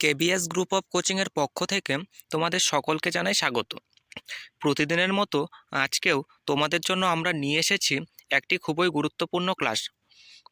KBS group of কোচিংয়ের পক্ষ থেকে তোমাদের সকলকে জানাই স্বাগত। প্রতিদিনের মতো আজকেও তোমাদের জন্য আমরা নিয়ে এসেছি একটি খুবই গুরুত্বপূর্ণ ক্লাস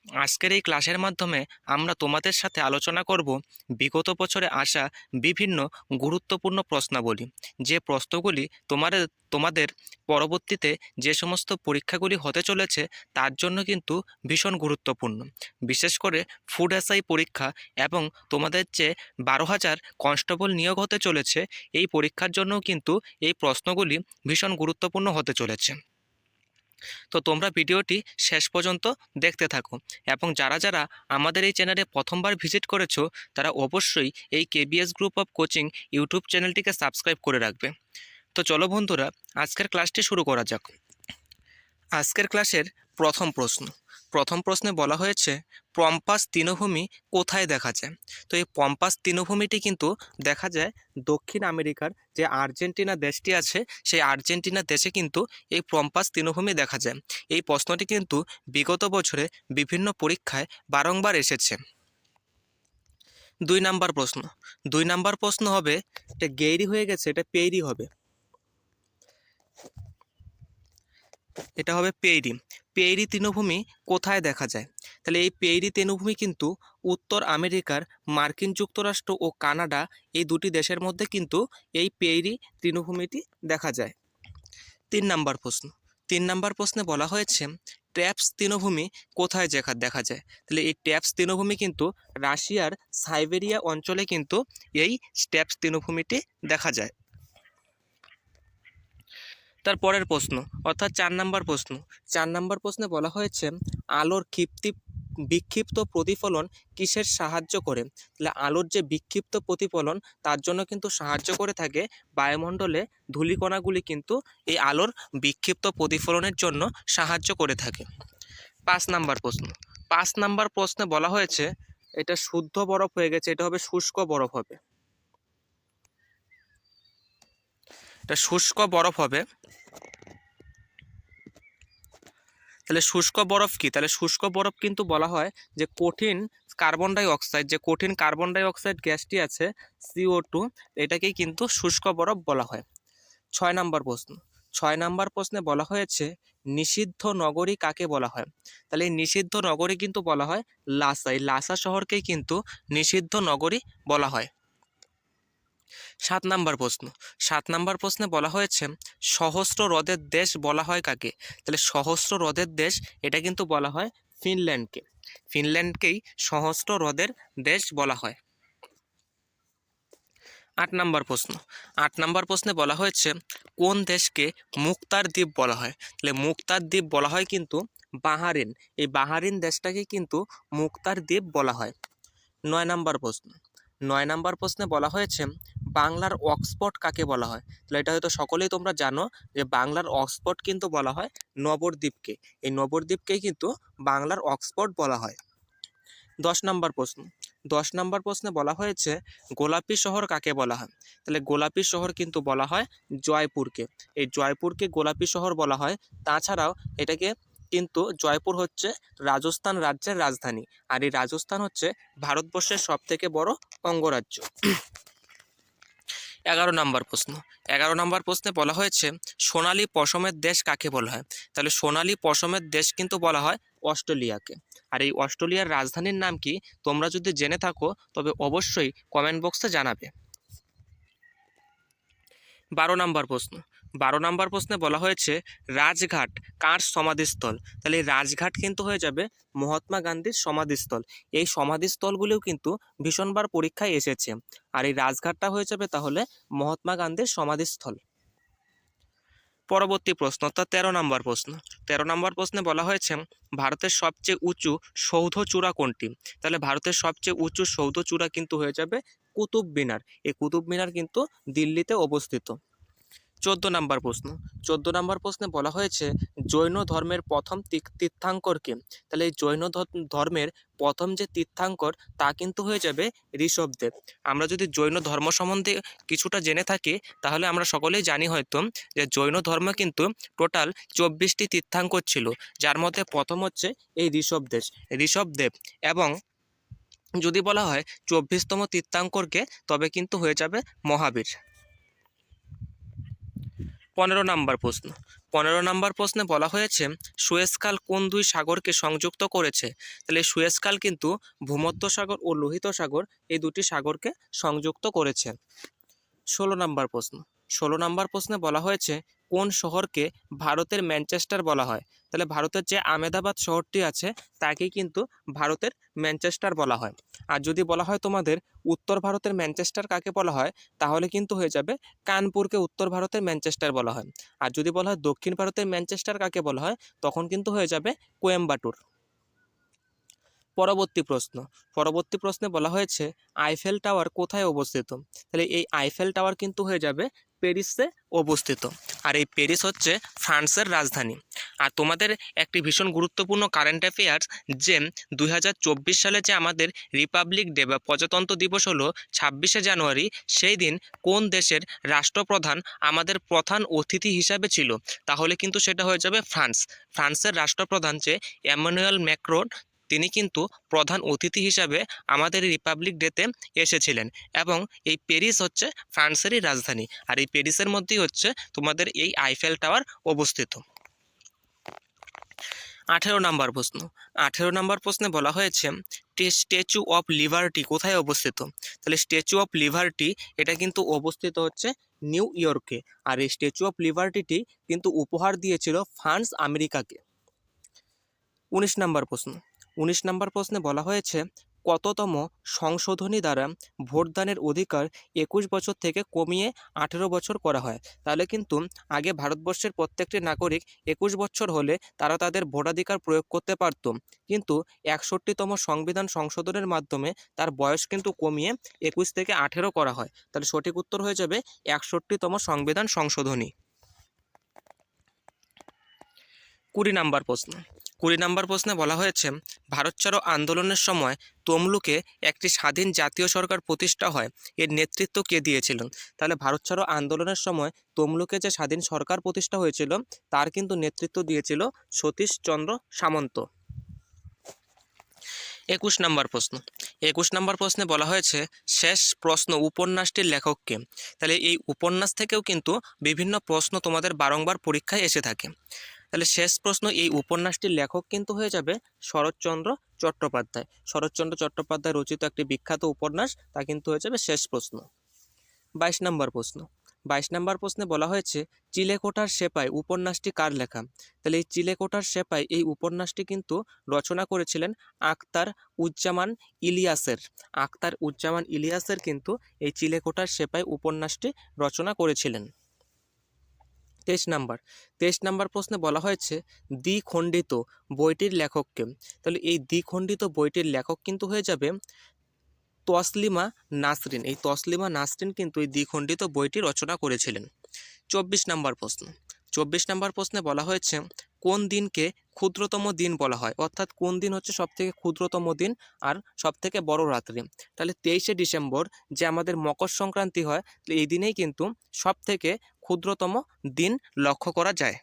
আজকের এই ক্লাসের মাধ্যমে আমরা তোমাদের সাথে আলোচনা করব বিগত বছরে আসা বিভিন্ন গুরুত্বপূর্ণ প্রশ্নাবলী। যে প্রশ্নগুলি তোমাদের তোমাদের পরবর্তীতে যে সমস্ত পরীক্ষাগুলি হতে চলেছে তার জন্য কিন্তু ভীষণ গুরুত্বপূর্ণ। বিশেষ করে ফুড এসআই পরীক্ষা এবং তোমাদের যে বারো হাজার কনস্টেবল নিয়োগ হতে চলেছে, এই পরীক্ষার জন্যও কিন্তু এই প্রশ্নগুলি ভীষণ গুরুত্বপূর্ণ হতে চলেছে। তো তোমরা ভিডিওটি শেষ পর্যন্ত দেখতে থাকো এবং যারা যারা আমাদের এই চ্যানেলে প্রথমবার ভিজিট করেছ, তারা অবশ্যই এই KBS group of coaching YouTube চ্যানেলটিকে সাবস্ক্রাইব করে রাখবে। তো চলো বন্ধুরা, আজকের ক্লাসটি শুরু করা যাক। আজকের ক্লাসের প্রথম প্রশ্ন। প্রথম প্রশ্নে বলা হয়েছে, পম্পাস তৃণভূমি কোথায় দেখা যায়? তো এই পম্পাস তৃণভূমিটি কিন্তু দেখা যায় দক্ষিণ আমেরিকার যে আর্জেন্টিনা দেশটি আছে, সেই আর্জেন্টিনা দেশে কিন্তু এই পম্পাস তৃণভূমি দেখা যায়। এই প্রশ্নটি কিন্তু বিগত বছরে বিভিন্ন পরীক্ষায় বারংবার এসেছে। দুই নাম্বার প্রশ্ন, দুই নাম্বার প্রশ্ন হবে, এটা গেইরি হয়ে গেছে, এটা পেইরি হবে। এটা হবে পেইরি। পেইরি তৃণভূমি কোথায় দেখা যায়? তাহলে এই পেইরি তৃণভূমি কিন্তু উত্তর আমেরিকার মার্কিন যুক্তরাষ্ট্র ও কানাডা এই দুটি দেশের মধ্যে কিন্তু এই পেইরি তৃণভূমিটি দেখা যায়। তিন নাম্বার প্রশ্ন। তিন নাম্বার প্রশ্নে বলা হয়েছে ট্যাপস তৃণভূমি কোথায় দেখা দেখা যায়? তাহলে এই ট্যাপস তৃণভূমি কিন্তু রাশিয়ার সাইবেরিয়া অঞ্চলে কিন্তু এই ট্যাপস তৃণভূমিটি দেখা যায়। তার পরের প্রশ্ন, অর্থাৎ চার নাম্বার প্রশ্ন। চার নাম্বার প্রশ্নে বলা হয়েছে, আলোর ক্ষিপ্তি, বিক্ষিপ্ত প্রতিফলন কিসের সাহায্য করে? তাহলে আলোর যে বিক্ষিপ্ত প্রতিফলন, তার জন্য কিন্তু সাহায্য করে থাকে বায়ুমণ্ডলে ধূলিকণাগুলি কিন্তু এই আলোর বিক্ষিপ্ত প্রতিফলনের জন্য সাহায্য করে থাকে। পাঁচ নাম্বার প্রশ্ন, পাঁচ নাম্বার প্রশ্নে বলা হয়েছে, এটা শুদ্ধ বরফ হয়ে গেছে, এটা হবে শুষ্ক বরফ হবে। এটা শুষ্ক বরফ হবে তাহলে শুষ্ক বরফ কি? তাহলে শুষ্ক বরফ কিন্তু বলা হয় যে কঠিন কার্বন ডাই অক্সাইড যে কঠিন কার্বন ডাই অক্সাইড গ্যাসটি আছে সিও টু এটাকেই কিন্তু শুষ্ক বরফ বলা হয়। ছয় নাম্বার প্রশ্ন। ছয় নাম্বার প্রশ্নে বলা হয়েছে, নিষিদ্ধ নগরী কাকে বলা হয়? তাহলে এই নিষিদ্ধ নগরী কিন্তু বলা হয় লাসা। এই লাসা শহরকেই কিন্তু নিষিদ্ধ নগরী বলা হয়। সাত নাম্বার প্রশ্ন। সাত নাম্বার প্রশ্নে বলা হয়েছে, সহস্র হ্রদের দেশ বলা হয় কাকে? তাহলে সহস্র হ্রদের দেশ, এটা কিন্তু বলা হয় ফিনল্যান্ডকে। ফিনল্যান্ডকেই সহস্র হ্রদের দেশ বলা হয়। আট নাম্বার প্রশ্ন। আট নাম্বার প্রশ্নে বলা হয়েছে, কোন দেশকে মুক্তার দ্বীপ বলা হয়? তাহলে মুক্তার দ্বীপ বলা হয় কিন্তু বাহারিন। এই বাহারিন দেশটাকে কিন্তু মুক্তার দ্বীপ বলা হয়। নয় নাম্বার প্রশ্ন। নয় নাম্বার প্রশ্নে বলা হয়েছে বাংলার অক্সফোর্ড কাকে বলা হয়? তাহলে এটা হয়তো সকলেই তোমরা জানো যে বাংলার অক্সফোর্ড কিন্তু বলা হয় নবরদ্বীপকে। এই নবরদ্বীপকেই কিন্তু বাংলার অক্সফোর্ড বলা হয়। দশ নম্বর প্রশ্ন। দশ নম্বর প্রশ্নে বলা হয়েছে গোলাপি শহর কাকে বলা হয়? তাহলে গোলাপি শহর কিন্তু বলা হয় জয়পুরকে। এই জয়পুরকে গোলাপি শহর বলা হয়। তাছাড়াও এটাকে কিন্তু জয়পুর হচ্ছে রাজস্থান রাজ্যের রাজধানী। আর এই রাজস্থান হচ্ছে ভারতবর্ষের সব থেকে বড় অঙ্গরাজ্য। এগারো নম্বর প্রশ্ন। এগারো নম্বর প্রশ্নে বলা হয়েছে, সোনালি পশমের দেশ কাকে বলা হয়? তাহলে সোনালি পশমের দেশ কিন্তু বলা হয় অস্ট্রেলিয়াকে। আর এই অস্ট্রেলিয়ার রাজধানীর নাম কি? তোমরা যদি জেনে থাকো, তবে অবশ্যই কমেন্ট বক্সে জানাবে। বারো নম্বর প্রশ্ন বারো নম্বর প্রশ্নে বলা হয়েছে, রাজঘাট কার সমাধিস্থল? তাহলে রাজঘাট কিন্তু হয়ে যাবে মহাত্মা গান্ধীর সমাধিস্থল। এই সমাধিস্থলগুলিও কিন্তু ভীষণবার পরীক্ষায় এসেছে। আর এই রাজঘাটটা হয়ে যাবে তাহলে মহাত্মা গান্ধীর সমাধিস্থল। পরবর্তী প্রশ্ন, অর্থাৎ তেরো নম্বর প্রশ্ন। তেরো নম্বর প্রশ্নে বলা হয়েছে, ভারতের সবচেয়ে উঁচু সৌধ চূড়া কোনটি? তাহলে ভারতের সবচেয়ে উঁচু সৌধ চূড়া কিন্তু হয়ে যাবে কুতুব মিনার এই কুতুব মিনার কিন্তু দিল্লিতে অবস্থিত। চোদ্দ নম্বর প্রশ্ন। চোদ্দ নম্বর প্রশ্নে বলা হয়েছে, জৈন ধর্মের প্রথম তীর্থাঙ্করকে তাহলে এই জৈন ধর্মের প্রথম যে তীর্থাঙ্কর, তা কিন্তু হয়ে যাবে ঋষভদেব। আমরা যদি জৈন ধর্ম সম্বন্ধে কিছুটা জেনে থাকি, তাহলে আমরা সকলেই জানি হয়তো যে জৈন ধর্ম কিন্তু টোটাল চব্বিশটি তীর্থাঙ্কর ছিল। যার মধ্যে প্রথম হচ্ছে এই ঋষভদেশ ঋষভদেব এবং যদি বলা হয় চব্বিশতম তীর্থাঙ্করকে তবে কিন্তু হয়ে যাবে মহাবীর। পনেরো নাম্বার প্রশ্ন। পনেরো নাম্বার প্রশ্নে বলা হয়েছে সুয়েজকাল কোন দুই সাগরকে সংযুক্ত করেছে? তাহলে সুয়েজকাল কিন্তু ভূমধ্য সাগর ও লোহিত সাগর এই দুটি সাগরকে সংযুক্ত করেছে। ষোলো নাম্বার প্রশ্ন। ষোলো নাম্বার প্রশ্নে বলা হয়েছে কোন শহরকে ভারতের ম্যানচেস্টার বলা হয়? তাহলে ভারতের যে আমেদাবাদ শহরটি আছে তাকেই কিন্তু ভারতের ম্যানচেস্টার বলা হয়। আর যদি বলা হয় তোমাদের উত্তর ভারতের ম্যানচেস্টার কাকে বলা হয়, তাহলে কিন্তু হয়ে যাবে কানপুরকে উত্তর ভারতের ম্যানচেস্টার বলা হয়। আর যদি বলা হয় দক্ষিণ ভারতের ম্যানচেস্টার কাকে বলা হয়, তখন কিন্তু হয়ে যাবে কোয়েম্বাটুর। পরবর্তী প্রশ্ন। পরবর্তী প্রশ্নে বলা হয়েছে, আইফেল টাওয়ার কোথায় অবস্থিত? তাহলে এই আইফেল টাওয়ার কিন্তু হয়ে যাবে প্যারিসে অবস্থিত। আর এই প্যারিস হচ্ছে ফ্রান্সের রাজধানী। আর তোমাদের একটি ভীষণ গুরুত্বপূর্ণ কারেন্ট অ্যাফেয়ার্স যে দুই হাজার চব্বিশ সালে যে আমাদের রিপাবলিক ডে বা প্রজাতন্ত্র দিবস হলো ছাব্বিশে জানুয়ারি, সেই দিন কোন দেশের রাষ্ট্রপ্রধান আমাদের প্রধান অতিথি হিসাবে ছিল? তাহলে কিন্তু সেটা হয়ে যাবে ফ্রান্স। ফ্রান্সের রাষ্ট্রপ্রধান যে এমানুয়েল ম্যাক্রোন তিনি কিন্তু প্রধান অতিথি হিসাবে আমাদের রিপাবলিক ডেতে এসেছিলেন এবং এই প্যারিস হচ্ছে ফ্রান্সেরই রাজধানী। আর এই প্যারিসের মধ্যেই হচ্ছে তোমাদের এই আইফেল টাওয়ার অবস্থিত। আঠেরো নাম্বার প্রশ্ন। আঠেরো নাম্বার প্রশ্নে বলা হয়েছে স্ট্যাচু অফ লিবার্টি কোথায় অবস্থিত? তাহলে স্ট্যাচু অফ লিবার্টি এটা কিন্তু অবস্থিত হচ্ছে নিউ ইয়র্কে আর এই স্ট্যাচু অফ লিবার্টিটি কিন্তু উপহার দিয়েছিল ফ্রান্স আমেরিকাকে উনিশ নাম্বার প্রশ্ন উনিশ নাম্বার প্রশ্নে বলা হয়েছে, কততম সংশোধনী দ্বারা ভোটদানের অধিকার একুশ বছর থেকে কমিয়ে আঠেরো বছর করা হয়? তাহলে কিন্তু আগে ভারতবর্ষের প্রত্যেকটি নাগরিক একুশ বছর হলে তারা তাদের ভোটাধিকার প্রয়োগ করতে পারত। কিন্তু একষট্টিতম সংবিধান সংশোধনের মাধ্যমে তার বয়স কিন্তু কমিয়ে একুশ থেকে আঠেরো করা হয়। তাহলে সঠিক উত্তর হয়ে যাবে একষট্টিতম সংবিধান সংশোধনী। কুড়ি নাম্বার প্রশ্ন। কুড়ি নম্বর প্রশ্নে বলা হয়েছে ভারত ছাড়ো আন্দোলনের সময় তমলুকে একটি স্বাধীন জাতীয় সরকার প্রতিষ্ঠা হয়, এর নেতৃত্ব কে দিয়েছিলেন তাহলে ভারত ছাড়ো আন্দোলনের সময় তমলুকে যে স্বাধীন সরকার প্রতিষ্ঠা হয়েছিল, তার কিন্তু নেতৃত্ব দিয়েছিল সতীশচন্দ্র সামন্ত। একুশ নম্বর প্রশ্ন, একুশ নম্বর প্রশ্নে বলা হয়েছে, শেষ প্রশ্ন উপন্যাসটির লেখককে তাহলে এই উপন্যাস থেকেও কিন্তু বিভিন্ন প্রশ্ন তোমাদের বারংবার পরীক্ষায় এসে থাকে। তাহলে শেষ প্রশ্ন, এই উপন্যাসটির লেখক কিন্তু হয়ে যাবে শরৎচন্দ্র চট্টোপাধ্যায়। শরৎচন্দ্র চট্টোপাধ্যায় রচিত একটি বিখ্যাত উপন্যাস, তা কিন্তু হয়ে যাবে শেষ প্রশ্ন। বাইশ নম্বর প্রশ্ন। বাইশ নম্বর প্রশ্নে বলা হয়েছে, চিলেকোঠার সেপাই উপন্যাসটি কার লেখা? তাহলে এই চিলেকোঠার সেপাই, এই উপন্যাসটি কিন্তু রচনা করেছিলেন আক্তার উজ্জামান ইলিয়াসের। আক্তার উজ্জামান ইলিয়াসের কিন্তু এই চিলেকোঠার সেপাই উপন্যাসটি রচনা করেছিলেন। তেইশ নাম্বার। তেইশ নাম্বার প্রশ্নে বলা হয়েছে, দ্বিখণ্ডিত বইটির লেখককে। তাহলে এই দ্বিখণ্ডিত বইটির লেখক কিন্তু হয়ে যাবে তসলিমা নাসরিন। এই তসলিমা নাসরিন কিন্তু এই দ্বিখণ্ডিত বইটি রচনা করেছিলেন। চব্বিশ নাম্বার প্রশ্ন। চব্বিশ নাম্বার প্রশ্নে বলা হয়েছে, কোন দিনকে ক্ষুদ্রতম দিন বলা হয়। অর্থাৎ কোন দিন হচ্ছে সবথেকে ক্ষুদ্রতম দিন আর সবথেকে বড় রাত্রি? তাহলে তেইশে ডিসেম্বর যে আমাদের মকর সংক্রান্তি হয়, এই দিনেই কিন্তু সবথেকে ক্ষুদ্রতম দিন লক্ষ্য করা যায়।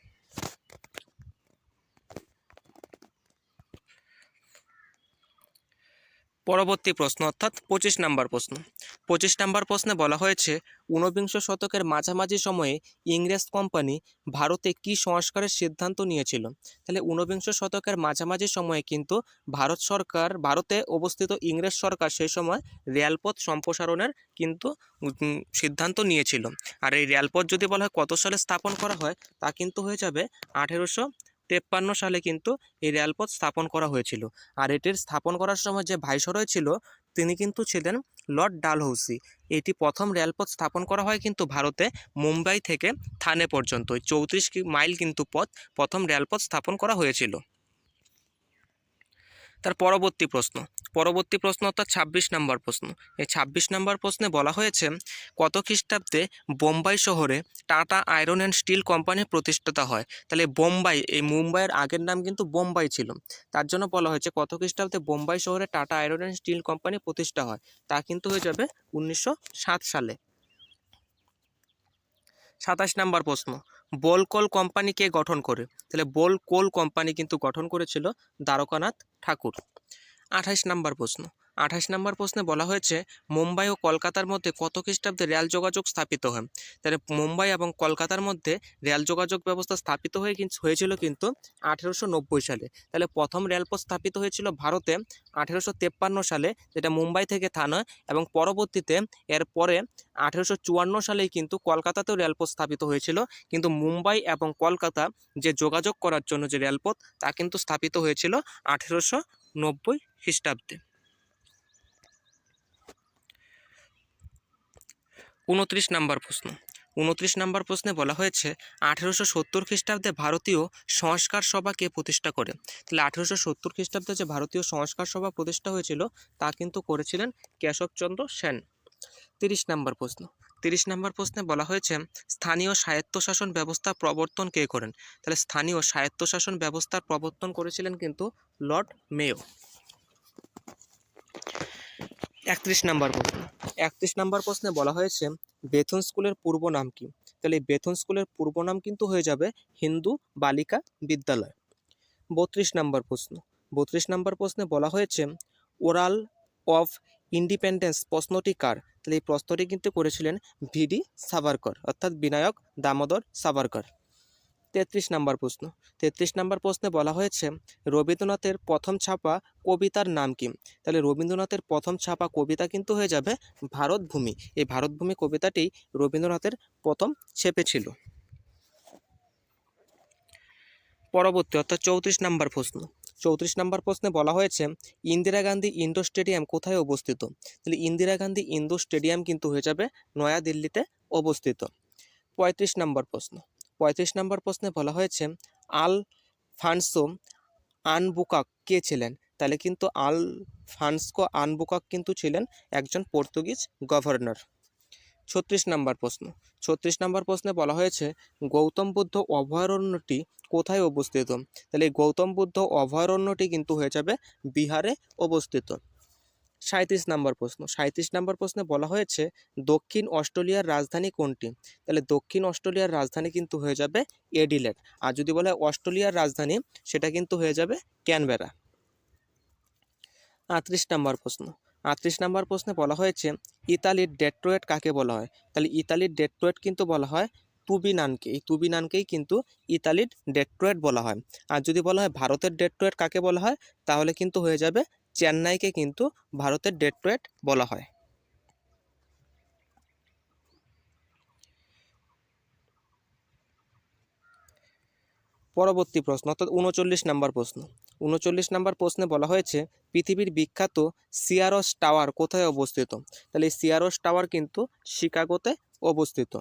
পরবর্তী প্রশ্ন, অর্থাৎ পঁচিশ নাম্বার প্রশ্ন। পঁচিশ নাম্বার প্রশ্নে বলা হয়েছে, ঊনবিংশ শতকের মাঝামাঝি সময়ে ইংরেজ কোম্পানি ভারতে কি সংস্কারের সিদ্ধান্ত নিয়েছিল? তাহলে ঊনবিংশ শতকের মাঝামাঝি সময়ে কিন্তু ভারত সরকার, ভারতে অবস্থিত ইংরেজ সরকার সেই সময় রেলপথ সম্প্রসারণের কিন্তু সিদ্ধান্ত নিয়েছিল। আর এই রেলপথ যদি বলা হয় কত সালে স্থাপন করা হয়, তা কিন্তু হয়ে যাবে আঠেরোশো তেপ্পান্ন সালে কিন্তু এই রেলপথ স্থাপন করা হয়েছিল। আর এটির স্থাপন করার সময় যে ভাইসরয় ছিল, তিনি কিন্তু ছিলেন লর্ড ডালহৌসি। এটি প্রথম রেলপথ স্থাপন করা হয় কিন্তু ভারতে মুম্বাই থেকে থানে পর্যন্ত। চৌত্রিশ মাইল কিন্তু পথ প্রথম রেলপথ স্থাপন করা হয়েছিল। তার পরবর্তী প্রশ্ন। পরবর্তী প্রশ্ন অর্থাৎ ছাব্বিশ নম্বর প্রশ্ন। এই ছাব্বিশ নম্বর প্রশ্নে বলা হয়েছে, কত খ্রিস্টাব্দে বোম্বাই শহরে Tata iron and steel company প্রতিষ্ঠিত হয়? তাহলে বোম্বাই, এই মুম্বাইয়ের আগের নাম কিন্তু বোম্বাই ছিল। তার জন্য বলা হয়েছে, কত খ্রিস্টাব্দে বোম্বাই শহরে Tata iron and steel company প্রতিষ্ঠা হয়? তা কিন্তু হয়ে যাবে উনিশশো সাত সালে। সাতাশ নম্বর প্রশ্ন। বোলকল কোম্পানিকে গঠন করে? তাহলে বলকল কোল কোম্পানি কিন্তু গঠন করেছিল দ্বারকানাথ ঠাকুর। আঠাইশ নাম্বার প্রশ্ন। আঠাশ নম্বর প্রশ্নে বলা হয়েছে, মুম্বাই ও কলকাতার মধ্যে কত খ্রিস্টাব্দে রেল যোগাযোগ স্থাপিত হয়? তাহলে মুম্বাই এবং কলকাতার মধ্যে রেল যোগাযোগ ব্যবস্থা স্থাপিত হয়ে কিন্তু হয়েছিল কিন্তু আঠেরোশো নব্বই সালে। তাহলে প্রথম রেলপথ স্থাপিত হয়েছিল ভারতে আঠেরোশো তেপ্পান্ন সালে, যেটা মুম্বাই থেকে থানা, এবং পরবর্তীতে এর পরে আঠেরোশো চুয়ান্ন সালেই কিন্তু কলকাতাতেও রেলপথ স্থাপিত হয়েছিল। কিন্তু মুম্বাই এবং কলকাতা যে যোগাযোগ করার জন্য যে রেলপথ, তা কিন্তু স্থাপিত হয়েছিল আঠেরোশো নব্বই খ্রিস্টাব্দে। উনত্রিশ নম্বর প্রশ্ন। উনত্রিশ নম্বর প্রশ্নে বলা হয়েছে, আঠেরোশো সত্তর খ্রিস্টাব্দে ভারতীয় সংস্কার সভা কে প্রতিষ্ঠা করে? তাহলে আঠেরোশো সত্তর খ্রিস্টাব্দে যে ভারতীয় সংস্কার সভা প্রতিষ্ঠা হয়েছিল, তা কিন্তু করেছিলেন কেশবচন্দ্র সেন। তিরিশ নম্বর প্রশ্ন। তিরিশ নম্বর প্রশ্নে বলা হয়েছে, স্থানীয় স্বায়ত্তশাসন ব্যবস্থা প্রবর্তন কে করেন? তাহলে স্থানীয় স্বায়ত্তশাসন ব্যবস্থার প্রবর্তন করেছিলেন কিন্তু লর্ড মেয়ো। একত্রিশ নাম্বার প্রশ্ন। একত্রিশ নাম্বার প্রশ্নে বলা হয়েছে, বেথুন স্কুলের পূর্ব নাম কি? তাহলে এই বেথুন স্কুলের পূর্ব নাম কিন্তু হয়ে যাবে হিন্দু বালিকা বিদ্যালয়। বত্রিশ নাম্বার প্রশ্ন। বত্রিশ নাম্বার প্রশ্নে বলা হয়েছে, ওরাল অফ ইন্ডিপেন্ডেন্স প্রশ্নটি কার? তাহলে এই প্রশ্নটি কিন্তু করেছিলেন ভিডি সাভারকর, অর্থাৎ বিনায়ক দামোদর সাভারকর। তেত্রিশ নম্বর প্রশ্ন। তেত্রিশ নম্বর প্রশ্নে বলা হয়েছে, রবীন্দ্রনাথের প্রথম ছাপা কবিতার নাম কি? তাহলে রবীন্দ্রনাথের প্রথম ছাপা কবিতা কিন্তু হয়ে যাবে ভারতভূমি। এই ভারতভূমি কবিতাটি রবীন্দ্রনাথের প্রথম ছেপেছিল পরবর্তী অর্থাৎ চৌত্রিশ নম্বর প্রশ্ন। চৌত্রিশ নম্বর প্রশ্নে বলা হয়েছে, ইন্দিরা গান্ধী ইন্ডোর স্টেডিয়াম কোথায় অবস্থিত? তাহলে ইন্দিরা গান্ধী ইন্ডোর স্টেডিয়াম কিন্তু হয়ে যাবে নয়াদিল্লিতে অবস্থিত। পঁয়ত্রিশ নম্বর প্রশ্ন। পঁয়ত্রিশ নম্বর প্রশ্নে বলা হয়েছে, আল ফান্সো আনবুকাক কে ছিলেন? তাহলে কিন্তু আল ফান্সকো আনবুকাক কিন্তু ছিলেন একজন পর্তুগিজ গভর্নর। ছত্রিশ নম্বর প্রশ্ন, ছত্রিশ নম্বর প্রশ্নে বলা হয়েছে, গৌতম বুদ্ধ অভয়ারণ্যটি কোথায় অবস্থিত? তাহলে গৌতম বুদ্ধ অভয়ারণ্যটি কিন্তু হয়ে যাবে বিহারে অবস্থিত। সাঁত্রিশ নম্বর প্রশ্ন। সাঁত্রিশ নম্বর প্রশ্নে বলা হয়েছে, দক্ষিণ অস্ট্রেলিয়ার রাজধানী কোনটি? তাহলে দক্ষিণ অস্ট্রেলিয়ার রাজধানী কিন্তু হয়ে যাবে এডিলেড। আর যদি বলা হয় অস্ট্রেলিয়ার রাজধানী, সেটা কিন্তু হয়ে যাবে ক্যানবেরা। আটত্রিশ নম্বর প্রশ্ন। আটত্রিশ নম্বর প্রশ্নে বলা হয়েছে, ইতালির ডেট্রয়েট কাকে বলা হয়? তাহলে ইতালির ডেট্রয়েট কিন্তু বলা হয় তুবিনানকে। এই তুবিনানকেই কিন্তু ইতালির ডেট্রয়েট বলা হয়। আর যদি বলা হয় ভারতের ডেট্রয়েট কাকে বলা হয়, তাহলে কিন্তু হয়ে যাবে চেন্নাইকে কিন্তু ভারতের ডেট্রয়েট বলা হয়। পরবর্তী প্রশ্ন, অর্থাৎ উনচল্লিশ নম্বর প্রশ্ন। উনচল্লিশ নম্বর প্রশ্নে বলা হয়েছে, পৃথিবীর বিখ্যাত সিয়ারস টাওয়ার কোথায় অবস্থিত? তাহলে এই সিয়ারস টাওয়ার কিন্তু শিকাগোতে অবস্থিত।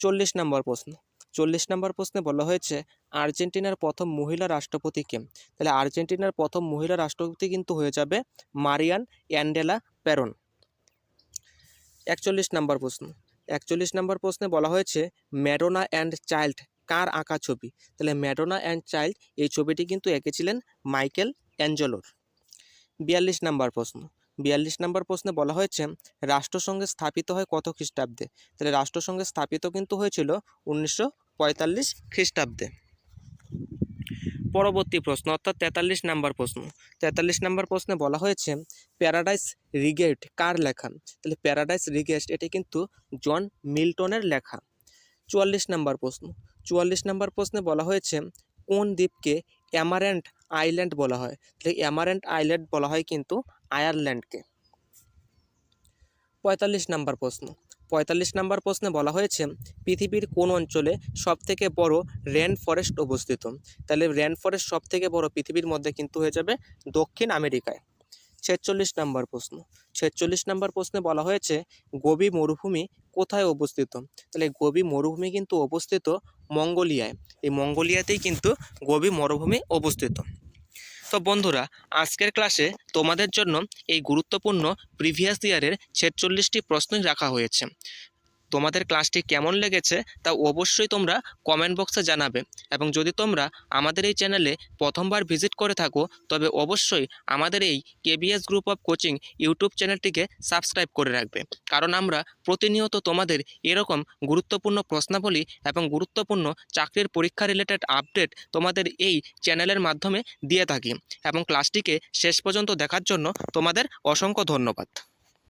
চল্লিশ নম্বর প্রশ্ন চল্লিশ নম্বর প্রশ্নে বলা হয়েছে, আর্জেন্টিনার প্রথম মহিলা রাষ্ট্রপতি কে? তাহলে আর্জেন্টিনার প্রথম মহিলা রাষ্ট্রপতি কিন্তু হয়ে যাবে মারিয়ান অ্যান্ডেলা প্যারন। একচল্লিশ নম্বর প্রশ্ন, একচল্লিশ নম্বর প্রশ্নে বলা হয়েছে, ম্যাডোনা অ্যান্ড চাইল্ড কার আঁকা ছবি? তাহলে ম্যাডোনা অ্যান্ড চাইল্ড এই ছবিটি কিন্তু এঁকেছিলেন মাইকেল অ্যাঞ্জেলোর। বিয়াল্লিশ নম্বর প্রশ্ন, বিয়াল্লিশ নম্বর প্রশ্নে বলা হয়েছে, রাষ্ট্রসংঘে স্থাপিত হয় কত খ্রিস্টাব্দে? তাহলে রাষ্ট্রসংঘে স্থাপিত কিন্তু হয়েছিল উনিশশো পঁয়তাল্লিশ খ্রিস্টাব্দে। পরবর্তী প্রশ্ন, অর্থাৎ তেতাল্লিশ নম্বর প্রশ্ন। তেতাল্লিশ নম্বর প্রশ্নে বলা হয়েছে, প্যারাডাইস রিগেট কার লেখা? তাহলে প্যারাডাইস রিগেস্ট এটি কিন্তু জন মিল্টনের লেখা। চুয়াল্লিশ নম্বর প্রশ্ন, চুয়াল্লিশ নম্বর প্রশ্নে বলা হয়েছে, কোন দ্বীপকে অ্যামারেন্ট আইল্যান্ড বলা হয়? তাহলে অ্যামারেন্ট আইল্যান্ড বলা হয় কিন্তু আয়ারল্যান্ডকে। পঁয়তাল্লিশ নম্বর প্রশ্ন পঁয়তাল্লিশ নম্বর প্রশ্নে বলা হয়েছে, পৃথিবীর কোন অঞ্চলে সবথেকে বড় রেন ফরেস্ট অবস্থিত? তাহলে রেন ফরেস্ট সবথেকে বড় পৃথিবীর মধ্যে কিন্তু হয়ে যাবে দক্ষিণ আমেরিকায়। ছেচল্লিশ নম্বর প্রশ্ন, ছেচল্লিশ নম্বর প্রশ্নে বলা হয়েছে, গোবি মরুভূমি কোথায় অবস্থিত? তাহলে গোবি মরুভূমি কিন্তু অবস্থিত মঙ্গোলিয়ায়। এই মঙ্গোলিয়াতেই কিন্তু গোবি মরুভূমি অবস্থিত। তো বন্ধুরা আজকের ক্লাসে তোমাদের জন্য এই গুরুত্বপূর্ণ প্রিভিয়াস ইয়ারের ছেচল্লিশটি প্রশ্নই রাখা হয়েছে। তোমাদের ক্লাসটি কেমন লেগেছে তা অবশ্যই তোমরা কমেন্ট বক্সে জানাবে। এবং যদি তোমরা আমাদের এই চ্যানেলে প্রথমবার ভিজিট করে থাকো, তবে অবশ্যই আমাদের এই KBS group of coaching YouTube চ্যানেলটিকে সাবস্ক্রাইব করে রাখবে। কারণ আমরা প্রতিনিয়ত তোমাদের এরকম গুরুত্বপূর্ণ প্রশ্নাবলী এবং গুরুত্বপূর্ণ চাকরির পরীক্ষা রিলেটেড আপডেট তোমাদের এই চ্যানেলের মাধ্যমে দিয়ে থাকি। এবং ক্লাসটিকে শেষ পর্যন্ত দেখার জন্য তোমাদের অসংখ্য ধন্যবাদ।